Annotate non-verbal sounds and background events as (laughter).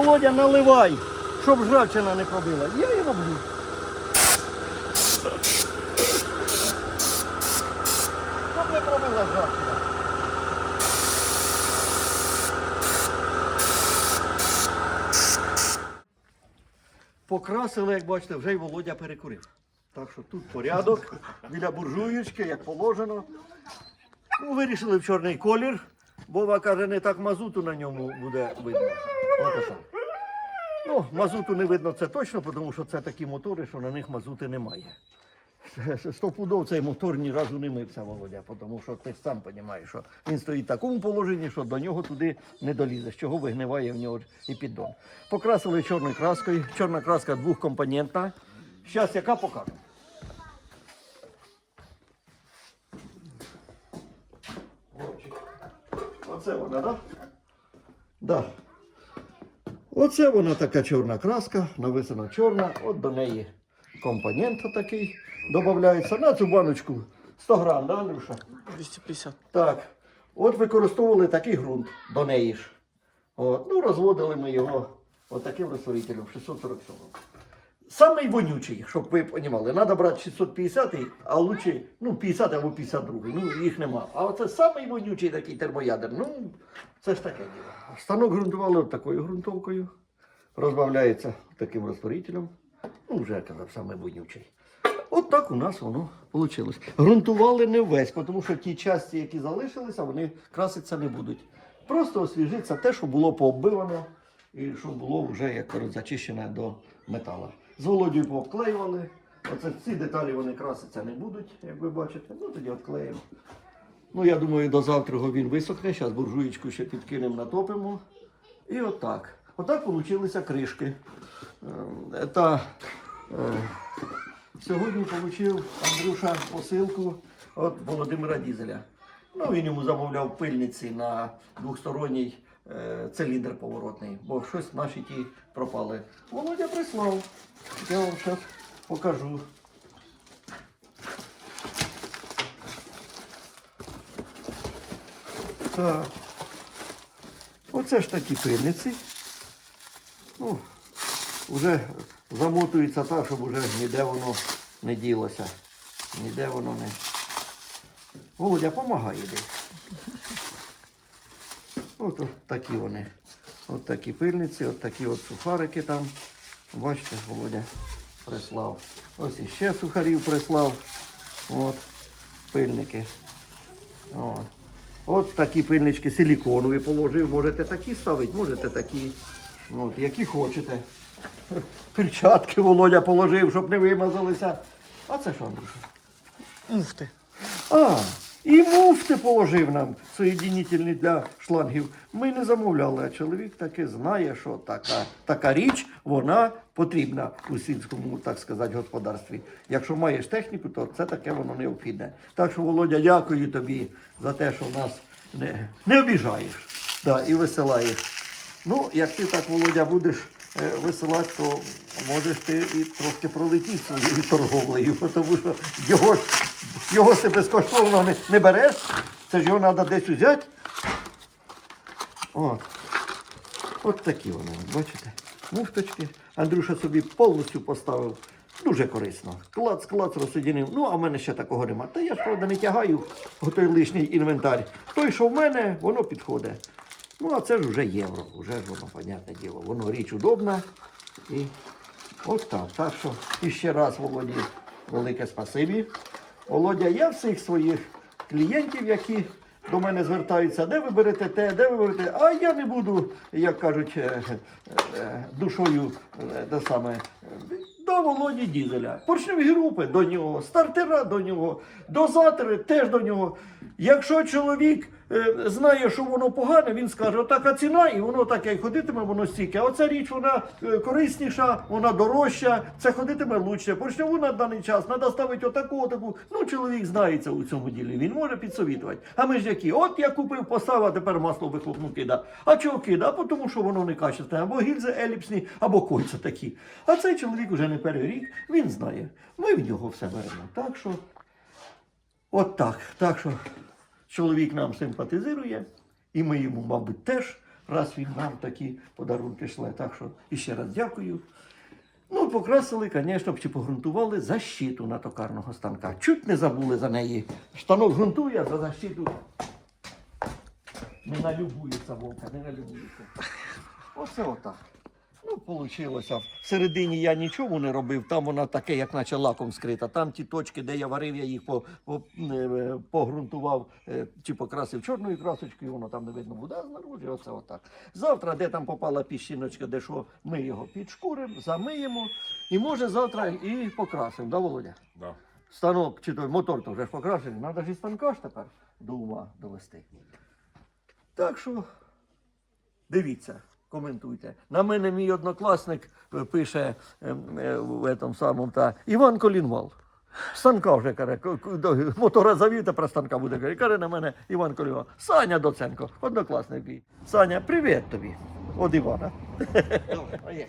Володя, наливай, щоб жрачина не пробила. Я і роблю. Щоб не пробила жрачина. Покрасили, як бачите, вже й Володя перекурив. Так що тут порядок біля буржуєчки, як положено. Ну, вирішили в чорний колір. Бова каже, не так мазуту на ньому буде видно. От так. Ну, мазуту не видно це точно, тому що це такі мотори, що на них мазути немає. (laughs) Стопудов цей мотор ні разу не мився, Володя, тому що ти сам розумієш, що він стоїть в такому положенні, що до нього туди не долізеш, чого вигниває в нього і піддон. Покрасили чорною краскою. Чорна краска двохкомпонентна. Зараз яка покажу. Оце вона, так? Да? Да. Оце вона така чорна краска, нависана чорна, от до неї компонент такий додається. На цю баночку 100 грам, да, Андрюша? 250. Так. От використовували такий ґрунт до неї ж. От. Ну, розводили ми його отаким розтворителем 647. Самий вонючий, щоб ви розуміли, треба брати 650, а лучше ну, 50 або 52. Ну, їх нема. А оце самий вонючий такий термоядер. Ну, це ж таке діло. Станок ґрунтували такою ґрунтовкою. Розбавляється таким розтворителем. Ну, вже я казав, саме вонючий. От так у нас воно вийшло. Грунтували не весь, тому що ті часті, які залишилися, вони краситися не будуть. Просто освіжиться те, що було пооббивано і що було вже як зачищене до металу. З володію пообклеювали. Оце ці деталі вони краситися не будуть, як ви бачите. Ну тоді обклеїмо. Ну, я думаю, до завтра він висохне. Зараз буржуєчку ще підкинемо, натопимо. І отак. Отак получилися кришки. Е, Та, е, сьогодні отримав Андрюша посилку від Володимира Дізеля. Ну, він йому замовляв пильниці на двосторонній циліндр поворотний, бо щось наші ті пропали. Володя прислав. Я вам зараз покажу. Так. Оце ж такі пильниці. Ну, вже замотується так, щоб вже ніде воно не ділося. Ніде воно не. Володя, помагає десь. От, от такі вони. От такі пильниці, от такі от сухарики там. Бачите, Володя прислав. Ось іще сухарів прислав. От, пильники. От. От такі пильнички силіконові положив. Можете такі ставити, можете такі. От, які хочете. Перчатки Володя положив, щоб не вимазалися. А це що, Андрюша? Муфти. А, і муфти положив нам соєдінітельні для шлангів. Ми не замовляли, а чоловік таки знає, що така, така річ вона потрібна у сільському, так сказати, господарстві. Якщо маєш техніку, то це таке воно необхідне. Так що, Володя, дякую тобі за те, що нас не, не обіжаєш да, і висилаєш. Ну, як ти так, Володя, будеш е, висилати, то можеш ти і трошки пролетіти своєю торговлею, (laughs) тому що його, його ти безкоштовно не, не береш, це ж його треба десь взяти. От. От такі вони, бачите? Муфточки. Андрюша собі повністю поставив. Дуже корисно. Клац, клац розсоединив. Ну, а в мене ще такого нема. Та я ж правда не тягаю той лишній інвентар. Той, що в мене, воно підходить. Ну, а це ж вже євро, вже ж воно, понятне діло. Воно річ удобна. І от так. Так що і ще раз, Володі, велике спасибі. Володя, я всіх своїх клієнтів, які до мене звертаються, де ви берете те, де ви берете, а я не буду, як кажуть, е, е, душою е, те саме. До Володі Дізеля. Поршневі групи до нього, стартера до нього, дозатори теж до нього. Якщо чоловік знає, що воно погане, він скаже, отака ціна, і воно таке і ходитиме, воно стільки. А оця річ вона е, корисніша, вона дорожча, це ходитиме лучше. Поршневу на даний час треба ставити отаку, отаку. Ну, чоловік знається у цьому ділі, він може підсовітувати. А ми ж які? От я купив, поставив, а тепер масло вихлопну кида. А чого кида? А тому що воно не качественне, або гільзи еліпсні, або кольця такі. А цей чоловік вже не перший рік, він знає. Ми в нього все беремо. Так що, от так. Так що чоловік нам симпатизує, і ми йому, мабуть, теж раз він нам такі подарунки шле. Так що іще раз дякую. Ну, покрасили, звісно, чи погрунтували защиту на токарного станка. Чуть не забули за неї. Штанок грунтує, а за защиту не налюбується вовка, не налюбується. Оце отак. Ну, вийшло. Всередині я нічого не робив, там вона таке, як наче лаком скрита. Там ті точки, де я варив, я їх по, по, е, погрунтував е, чи покрасив чорною красочкою, воно там не видно буде, а оце отак. Завтра, де там попала піщиночка, де що, ми його підшкуримо, замиємо. І може завтра і покрасимо, да, Володя? Да. Станок чи той мотор то вже ж покрашений, треба ж і станка ж тепер до ума довести. Так що дивіться, коментуйте. На мене мій однокласник е, пише ем, е, в этом самому та Іван Колінвал. Станка вже каже, мотора завів, про станка буде. Каже, каже на мене Іван Колінвал. Саня Доценко, однокласник. Саня, привіт тобі. От Івана. Поїхали.